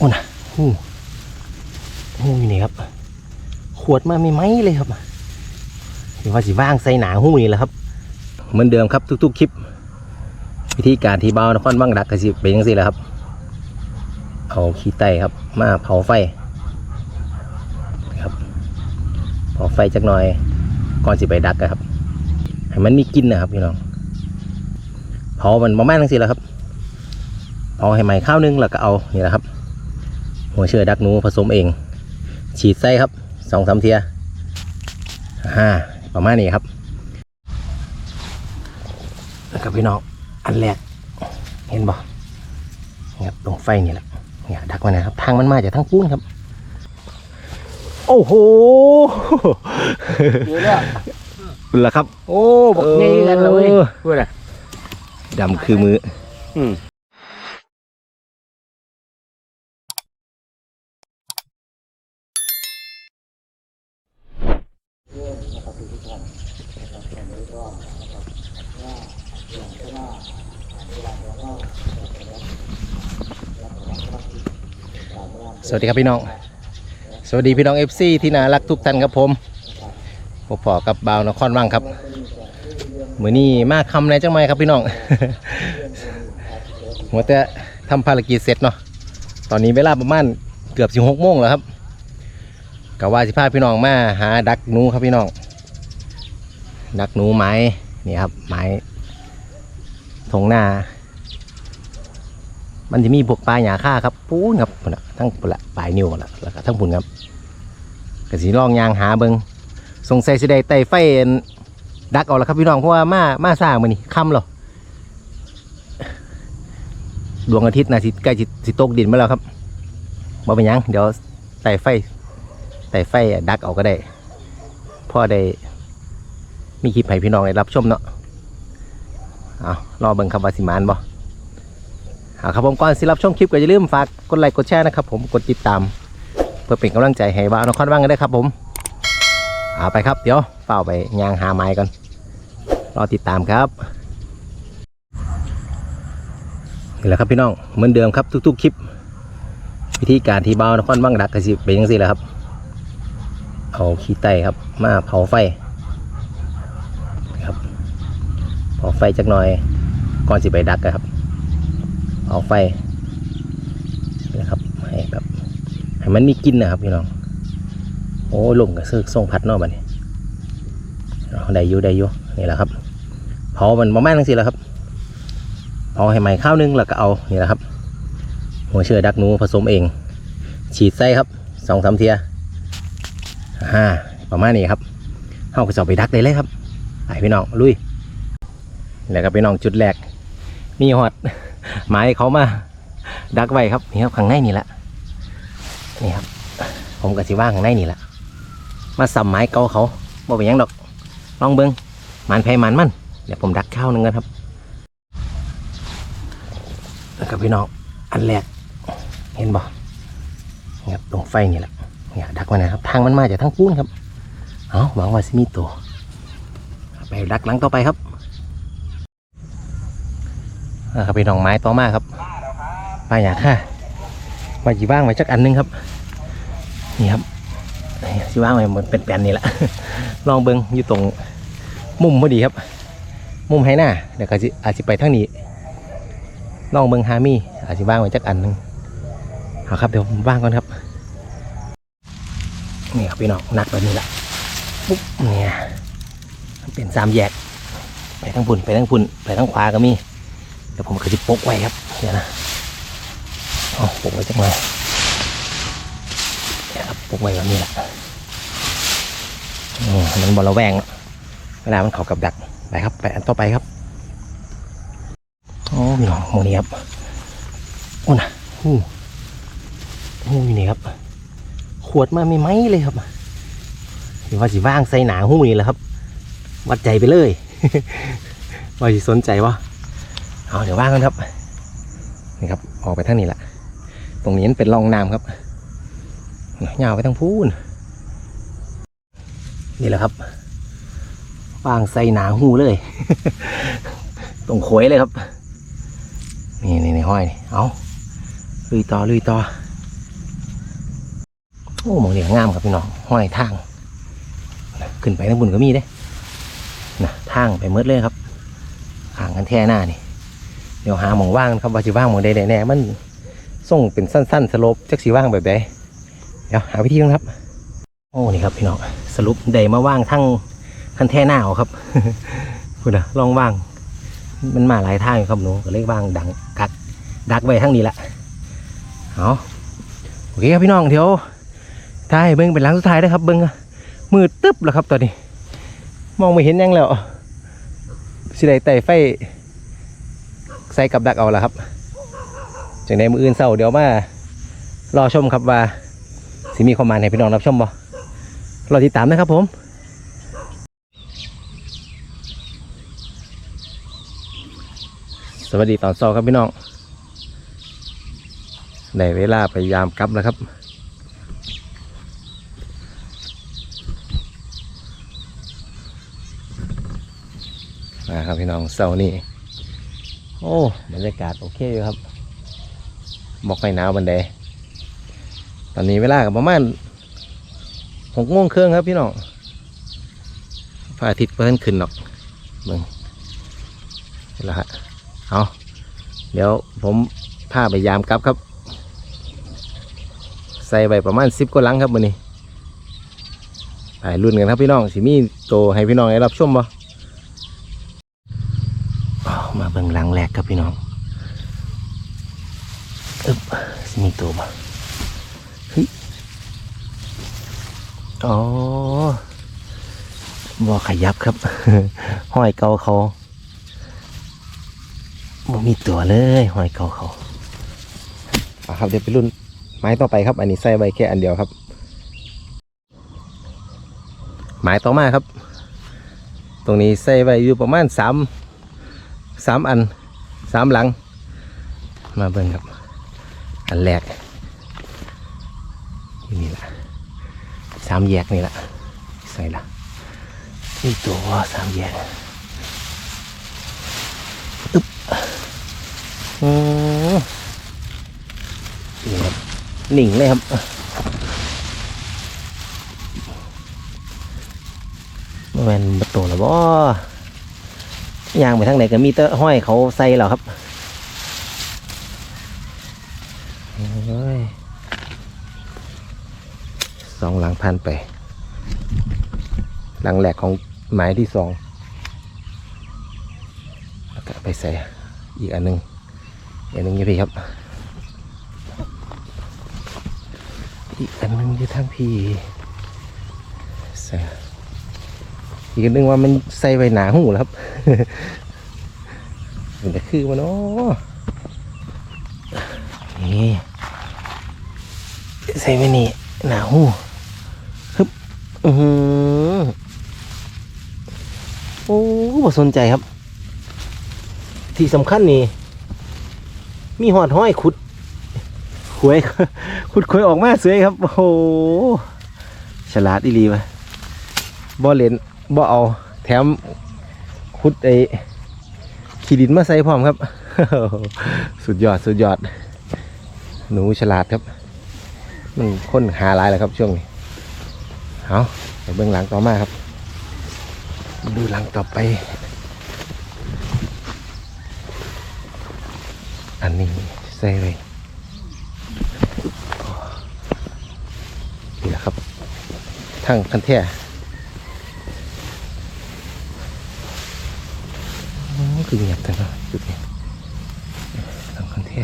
โอ้นะหูหูอยู่นี่ครับ ขวดมาไม่ไหมเลยครับหรือว่าสิว่างใส่หนาหูนี่แหละครับ เหมือนเดิมครับทุก ๆ คลิป วิธีการที่เบานครบ้างดักกระสิเป็นยังสิแหละครับ เอาขี้ไตครับ มาเผาไฟครับเผาไฟจักหน่อย ก่อนสิไปดักอะครับให้มันมีกินนะครับพี่น้องเผามันประมาณนั้นสิแหละครับเผาให้ไหม้ข้าวนึงแล้วก็เอานี่แหละครับ หัวเชื้อดักหนูผสมเอง ฉีดไส้ครับสองสามเทียอ่าประมาณนี้ครับแล้วก็พี่น้องอันแรกเห็นบ่เนี่ยครับตรงไฟนี่แหละเนี่ยดักไว้นะครับ ทางมันมาจากทางปูนครับ โอ้โหเยอะแล้วคุณละครับ โอ้บอกไงกันเลยเออพูดอะดำคือมือ สวัสดีครับพี่น้อง สวัสดีพี่น้อง FC ที่น่ารักทุกท่านครับผมผมพอกับบ่าวนครว่างครับมือนี้มาคำในจังไหมครับพี่น้อง หัวแต่ทำภารกิจเสร็จเนาะ ตอนนี้เวลาประมาณเกือบสิบหกโมงแล้วครับกะว่าสิพาพี่น้องมาหาดักหนูครับพี่น้อง ดักหนูไม้นี่ครับไม้ ทงหน้ามันจะมีพวกปลาหยาค่าครับปูนครับพุ่นทั้งปละปลายนิ้วละแล้วก็ทั้งปุ่นครับกสีลองยางหาเบิงสงสัยสิได้ไต่ไฟดักเอาละครับพี่น้องเพราะว่ามามาสร้างมันนี่ค่ำหรอดวงอาทิตย์นะสิใกล้สิสิตกดินมาแล้วครับบ่เป็นยัง เดี๋ยวไต่ไฟไต่ไฟดักเอาก็ได้พ่อได้มีคลิปให้พี่น้องได้รับชมเนาะ เอารอเบิ่งครับว่าสิมานบ่เอาครับผมก่อนสิรับชมคลิปก็อย่าลืมฝากกดไลค์กดแชร์นะครับผมกดติดตาม เพื่อเป็นกำลังใจให้บ้าวนครบ้างกันได้วยครับผมเอาไปครับเดี๋ยวเฝ้าไปยางหาไม้ก่อนรอติดตามครับนี่แหละครับพี่น้องเหมือนเดิมครับทุก ๆ คลิป วิธีการที่บ้าวนครบ้างดักกระสิเป็นยังสิแหละครับเอาขี้ไตครับมาเผาไฟครับ เผาไฟจักหน่อย ก่อนสิไปดักอะครับเอาไฟนะครับให้แบบให้มันมีกินนะครับพี่น้องโอ้ลงกับเสื้อส่งพัดเนอกบัดนี้ได้อยู่ได้อยู่นี่แหละครับเผามันประมาณนั้นสิแหละครับเผาให้ไหม้ข้าวนึงแล้วก็เอานี่แหละครับ หัวเชื้อดักหนูผสมเอง ฉีดไส้ครับสองสามเทียอ่าประมาณนี้ครับเข้าก็จะเอาไปดักได้เลยครับไปพี่น้องลุย แล้วก็พี่น้องจุดแรก มีหอดไม้เขามาดักไว้ครับนี่ครับข้างในนี่แหละนี่ครับ ผมก็สิว่างข้างในนี่แหละมาสัมไม้เก่าเขาบ่เป็นยังดอกลองเบิ้งมันไผมันมันเดี๋ยวผมดักข้าวหนึงกันครับแล้วก็พี่น้องอันแรกเห็นบ่นี่ครับตรงไฟนี่แหละเนี่ยดักไว้นะครับ ทางมันมาจากทางปูนครับเอาหวังว่าสิมีตัวไปดักหลังต่อไปครับ อ่าครับพี่น้องไม้ต่อมาครับปลาอยากค่ะปลาจีว่างไว้จักอันหนึงครับ นี่ครับจีว่างไว้เหมือนเป็นแปลนนี่แหละ ลองเบิ้งอยู่ตรงมุมพอดีครับ มุมให้หน้าเดี๋ยวก็สิอาจจะไปทางนี้ ลองเบิ้งฮามี่อาจจะว่างไว้จักอันหนึงเอาครับเดี๋ยวว่างก่อนครับ นี่ครับพี่น้องหนักแบบนี้แหละปุ๊บเนี่ยเป็นสามแยก ไปทั้งพุ่นไปทั้งพุ่นไปทั้งขวาก็มี ดี๋ยวผมก็จะปกไว้ครับเดี๋ยวนะเอาปกไว้จังเลยเนี่ยครับปกไว้แบบนี้แหละอืมมันบอลระแวงเวลามันเขากับดักไปครับไปอันต่อไปครับโอ้มีหนองโมนี้ครับโอ้นะหูหูอยู่นี่ครับ ขวดมาไม่ไหมเลยครับหรือว่าสิว่างใส่หนาหูนี่แหละครับ วัดใจไปเลยว่าสิสนใจวะ เอาเดี๋ยวว่างกันครับ นี่ครับ ออกไปทางนี้แหละ ตรงนี้นเป็นร่องน้ำครับยาวไปทั้งพูนนี่แหละครับวางใส่หนาหูเลย ตรงโขยเลยครับ นี่นี่ในห้อยนี่เอาลุยต่อลุยต่อ โอ้หมองนี่ก็งามครับพี่น้อง ห้อยทาง ขึ้นไปทางบนก็มีเด้นะทางไปเมืดเลยครับห่างกันแท่หน้านี่ เดี๋ยวหาหมองว่างครับว่าสิว่างหมองใดๆแน่มันส่งเป็นสั้น ๆสโลปจักสีว่างแบบใดเดี๋ยวหาวิธีกันครับ โอ้นี่ครับพี่น้องสรุปได้มาว่างทั้งคันแท่หน้าเอาครับคุณนะลองว่าง มันมาหลายทางอยู่ครับหนูก็เลยว่างดังกักดักไว้ทั้งนี้ละเอาโอเคครับพี่น้องเดี๋ยวท้ายเบิ้งเป็นหลังสุดท้ายนะครับ เบิ้งมืดตึ๊บแล้วครับตอนนี้ มองไม่เห็นยังแล้วสิได้ไต่ไฟ ใส่กับดักเอาละครับจากในมืออื่นเศร้าเดี๋ยวมารอชมครับว่าสิมีคอมมานให้พี่น้องรับชมบ่รอติดตามนะครับผมสวัสดีตอนเช้าครับพี่น้องได้เวลาไปยามกลับแล้วครับ มาครับพี่น้องเสาร์นี้ โอ้บรรยากาศโอเคอยู่ครับบอกไม่หนาวบันไดตอนนี้เวลากับประมาณหกโมงครึ่งครับพี่น้องพระอาทิตย์เพิ่นขึ้นหรอกเบิ่งแหละฮะเอาเดี๋ยวผมพาไปยามกลับครับ ใส่ไปประมาณสิบกว่าลังครับวันนี้ไปรุ่นกันครับพี่น้องสิมีโตให้พี่น้องได้รับชมบ่ เบิ่งหลังแรกครับพี่น้องอึบมีตัวบ่เฮ้ยอ๋อบ่ขยับครับ ห้อยเกาเขาบ่มีตัวเลยห้อยเกาเขาอะครับเดี๋ยวไปรุ่นไม้ต่อไปครับ อันนี้ใส่ไว้แค่อันเดียวครับ ไม้ต่อมาครับ ตรงนี้ใส่ไว้อยู่ประมาณสาม สามอันสามหลัง มาเบิ่งครับ อันแรกนี่แหละสามแยกนี่แหละใส่ละนี่ตัวสามแยกอึ๊บอืมนี่ครับหนิงเลยครับแมนประตูแล้วบ่ ยางไปทางไหนก็มีแต่ห้อยเขาใส่แล้วครับโอ้ยสองหลังพันไป หลังแหลกของหมายที่สองแล้วก็ไปใส่อีกอันหนึ่งอันหนึ่งอยู่พี่ครับ อีกอันหนึ่งอยู่ทางพี่ใส่ อีกนหนึงว่ามันใส่ไว้หนาหูแล้วครับมันจะคือมันเนาะนี่ใส่ไว้นี่หนาหูฮึบอือหือโอ้บ่สนใจครับ ที่สำคัญนี่ มีหอดห้อยขุดขวยขุดขวยออกมาเสยครับ โอ้โหฉลาดอีหลีวะบ่เลน บ่เอาแถมขุดไอ้ขีดินมาใส่พร้อมครับ สุดยอดสุดยอด หนูฉลาดครับ มันค้นหาหลายแล้วครับช่วงนี้เอาไปเบื้องหลังต่อมาครับ ดูหลังต่อไป อันนี้ใส่เลยนี่แหละครับ ทั้งคันแท้ โอ้ คือเงียบจังเนาะจุดนี้ทำคันเท่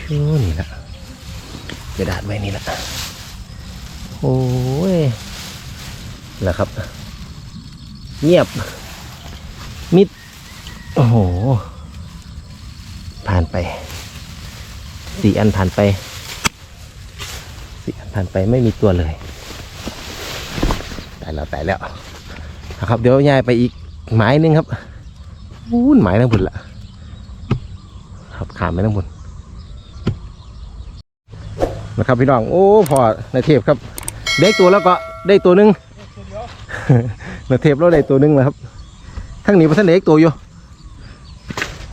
ชูนี่แหละกระดาษไว้นี่แหละโอ้ยแล้วครับ เงียบ มิด โอ้โห ผ่านไปสี่อันผ่านไปสี่อันผ่านไปไม่มีตัวเลยตายแล้วตายแล้วนะครับ เดี๋ยวย้ายไปอีกหมายหนึงครับ อู้นหมายทั้งบุญละครับขามไปทั้งบุญนะครับพี่น้องโอ้พอในเทพครับ ได้ตัวแล้วก็ได้ตัวหนึงในเทพเราได้ตัวหนึงแล้วครับทั้งนี้พระท่านเล็กตัวอยู่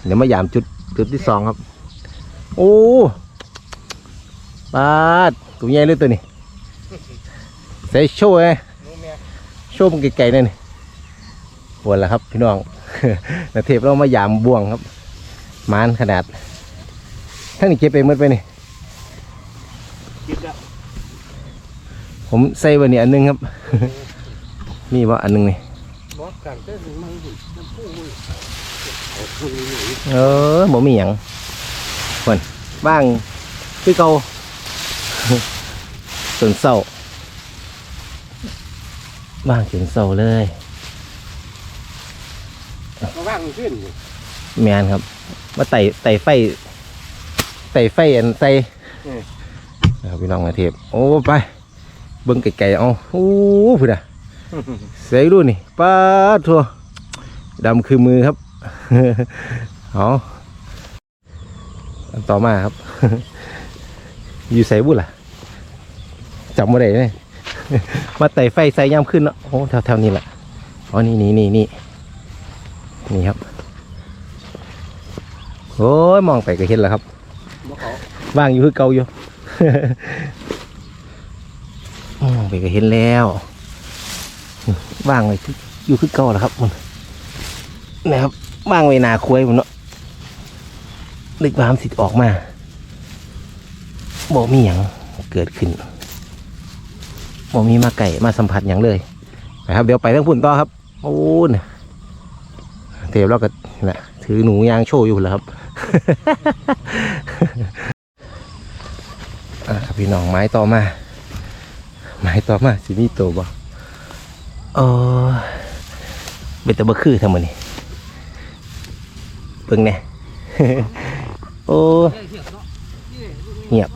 เดี๋ยวมายามจุดจุดที่สองครับ โอ้ปาดตัวใหญ่เลยตัวนี้ใส่โชว์ไงโชว์มันไกลๆนั่นนี่วล้วครับพี่น้อง นาเทพเรามายามบ่วงครับมานขนาดทั้งนี้เก็บไปหมดไปนี่คิดแล้วผมใส่ไวันนี้อันหนึงครับ มีว่าอันหนึงนี่บอกกันเต้นมันน้ำพุ่งมือโอ้โหเออบ่มีหยังเพิ่นบ้างคือเก่าจนเศร้าบ้างจนเศร้าเลย มาว่างขึ้นอยู่แมนครับ มาไต่ไต่ไฟไต่ไฟอันใส่นะครับพี่น้องมาเทพโอ้ไปเบิ้งไก่ๆเอาโอ้พุ่นอะเสียดูนี่ป้าดทัวดำคือมือครับเอาอันต่อมาครับ อยู่ใส่บุ่ล่ะจำมาได้เลยมาไต่ไฟใส่ย่ำขึ้นเนาะโอ้แถวๆนี้แหละอ๋อนี่นี่นี่นี่ นี่ครับ โอ้ยมองไปก็เห็นแล้วครับบอกเขาว่างอยู่คือเก่าอยู่มองไปก็เห็นแล้วว่างไว้คืออยู่คือเก่าแล้วครับมันนะครับว่างไว้หนาคุยมันเนาะนึกว่ามันสิออกมาบ่มีหยังเกิดขึ้นบ่มีมาไก่มาสัมผัสหยังเลยนะครับ เดี๋ยวไปเรื่องพุ่นต่อครับโอ้น เทปเราก็นะถือหนูยางโชว์อยู่แล้วครับอะครับพี่น้องไม้ต่อมา ไม้ต่อมาสิมีตัวบ่เออเป็นต่บ่คือทำมันนี่เบิ่งแหน่โอ้เงียบ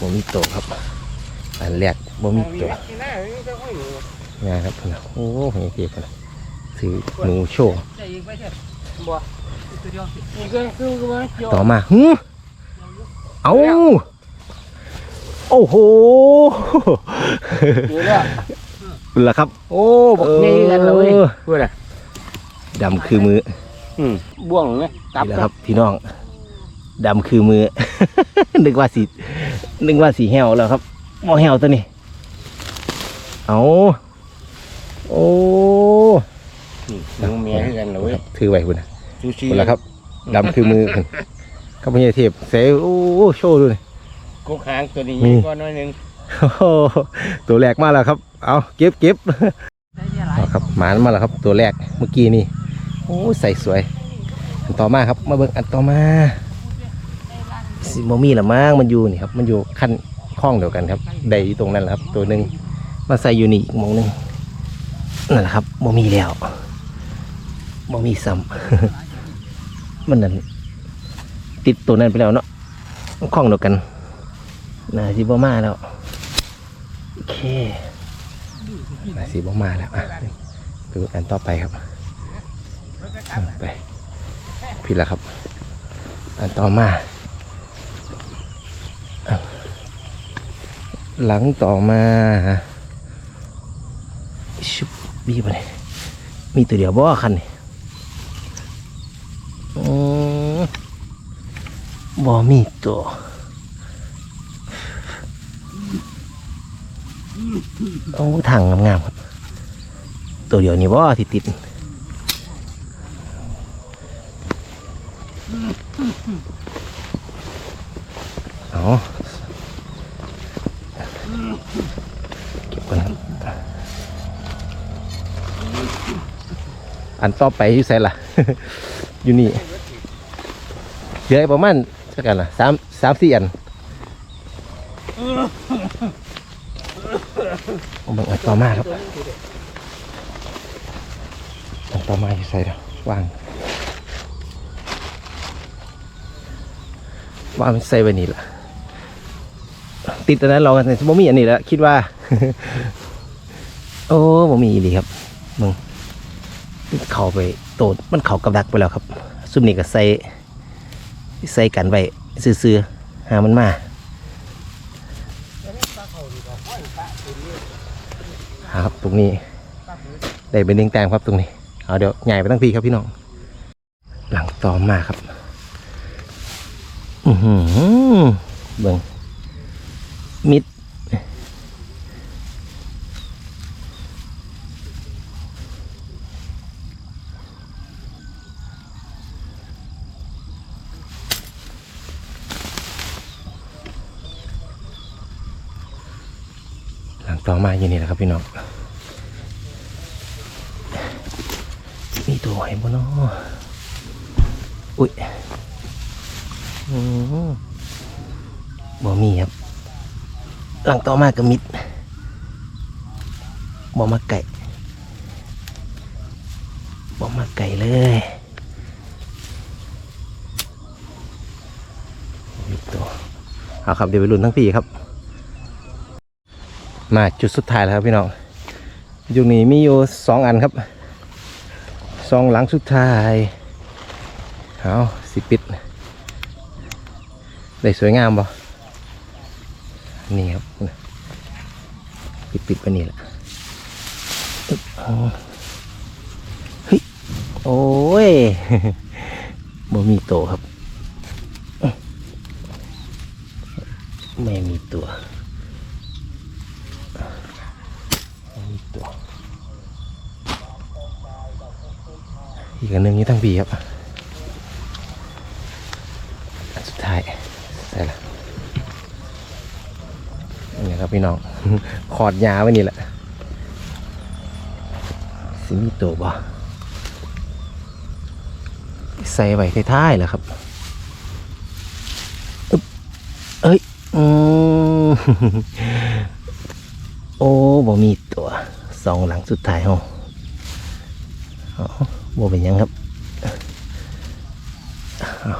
บ่มีตัวครับ อันแรกบ่มีตัวที่หน้าไม่ต้องให้ห นูนะครับพุ่นน่ะโอ้โหเก็บพุ่นน่ะถือหนูโชว์บ่นี่ก็คือว่าเกี่ยวต่อมาหือเอาโอ้โหอยู่แล้วล่ะครับ โอ้บอกนี่กันเลยออพูดอะดำคือมืออืมบ่วงเลยตับนี่แหละครับ พี่น้องดำคือมือ นึกว่าสีนึกว่าสีแหวแล้วครับมอแหวตัวนี้ เอา โอ้น้องเมียกันเลยครับถือไว้คุณนะซูชิคุณละครับดำคือมือคุณข้าพเจ้าเทพเสโอ้โชว์ดูหน่อย กุ๊กหางตัวนี้มี ก็น้อยหนึงโอ้โหตัวแรกมาแล้วครับ เอาเก็บเก็บเอาครับหมานมาแล้วครับ ตัวแรกเมื่อกี้นี่โอ้ใส่สวย อันต่อมาครับมาเบิ่งอันต่อมาสิโมมี่ละมั้งมันอยู่นี่ครับ มันอยู่ขั้นข้องเดียวกันครับ ได้อยู่ตรงนั้นแหละครับ ตัวหนึ่งมาใส่อยู่นี่อีกหมองหนึง นั่นแหละครับโมมี่แล้วโมมี่ซ้ำมันนั่นติดตัวนั้นไปแล้วเนาะข้องเดียวกันน่าสิบ่มาแล้วโอเคมาสีบอมาแล้วอะดูอันต่อไปครับไปผิดแล้วครับ อันต่อมา หลังต่อมาชุบ บีบเลยมีตัวเดียวบ่คันนี่อืมบ่มีตัวโอ้ทางงามๆครับตัวเดียวนี่ว่าที่ติดเอาเก็บก่อนครับ อันต่อไปอยู่ไสล่ะ อยู่นี่เหลือประมาณสักกันล่ะสามสามสี่อันผมบิ่งอันต่อมาครับอันต่อมาอยู่ใส่ล้ววางวางใส่ไว้นี่ล่ะติดอันนั้นรอกันบ่มีอันนี้แล้วคิดว่า โอ้บ่มีอีหลีครับมึง เข้าไปโตดมันเข้ากับดักไปแล้วครับ ซุมนี้ก็ใส่ใส่กันไว้ซื่อๆหามันมาครับตรงนี้ได้เป็นหนึ่งแต้มครับตรงนี้เอาเดี๋ยวใหญ่ไปตั้งพีครับพี่น้อง หลังต่อมาครับ อือหือเบิ่งมิด หลังมาอยู่นี่แหละครับพี่น้องมีตัวไหวบ่เนาะอุ้ยอืมบ่มีครับ หลังต่อมาก็มิดบ่มาไก่บ่มาไก่เลยมีตัวเอาครับเดี๋ยวไปลุ้นทั้งปีครับ มาจุดสุดท้ายแล้วครับพี่น้องอยู่นี้มีอยู่สองอันครับสองหลังสุดท้ายเอาสิปิดได้สวยงามบ่นี่ครับปิดปิดไปนี่แหละเอาเฮ้ยโอ้ยบ่มีโตครับ ไม่มีตัว มีตัว อีกอันหนึ่งนี่ตั้งปีครับอันสุดท้ายใส่ละนี่ครับพี่น้อง ขอดยาไว้นี่แหละสิมีตัวบ่ใส่ไว้ท้ายๆแหละครับอึ๊บเอ้ยอืม โอ้บ่มีตัวสองหลังสุดท้ายห้องอ๋อบ่เป็นยังครับอ้า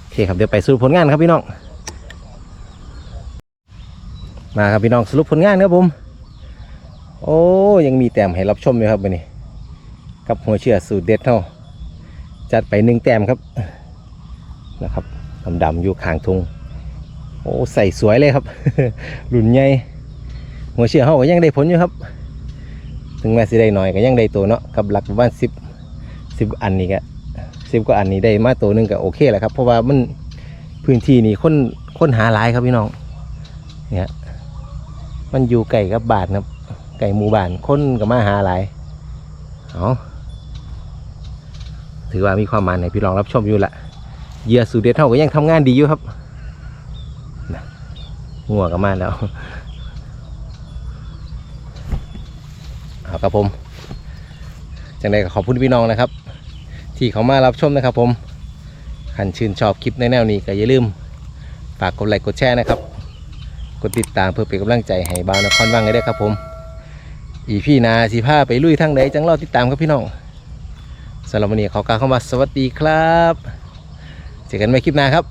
โอเคครับเดี๋ยวไปสรุปผลงานครับพี่น้อง มาครับพี่น้องสรุปผลงานครับผม โอ้ยังมีแต้มให้รับชมอยู่ครับวันนี้ กับหัวเชื่อสูตรเด็ดเท่าจัดไปหนึ่งแต้มครับนะครับดำๆอยู่ข้างทุงโอ้ใส่สวยเลยครับหลุนใหญ่ หัวเชื่อเขาก็ยังได้ผลอยู่ครับ ถึงแม้สิได้หน้อยก็ยังได้ตัวเนาะกับหลักประมาณสิบสิบอันนี้ก็สิบกว่าอันนี้ได้มาตัวหนึงก็โอเคแหละครับ เพราะว่ามันพื้นที่นี่คนคนหาหลายครับพี่น้อง เนี่ย มันอยู่ไก่กับบานครับ ไก่หมู่บ้านคนก็มาหาหลายเอาถือว่ามีความหมายในพี่น้องรับชมอยู่ละเหยื่อสูตรเด็ดเท่าก็ยังทำงานดีอยู่ครับนะงัวก็มาแล้ว เอา ครับผมจังใดก็ขอบคุณพี่น้องนะครับ ที่เขามารับชมนะครับ ผมขันชื่นชอบคลิปในแนวนี้ก็อย่าลืมฝากกดไลค์กดแชร์นะครับ กดติดตามเพื่อเป็นกำลังใจให้บ่าวนครว่างกันด้ครับ ผมอีพี่นาสีผ้าไปลุยทางไหนจังรอติดตามครับพี่น้องสำหรับวันนี้ขอกล่าวคำว่าสวัสดีครับ เจอกันใหม่คลิปหน้าครับ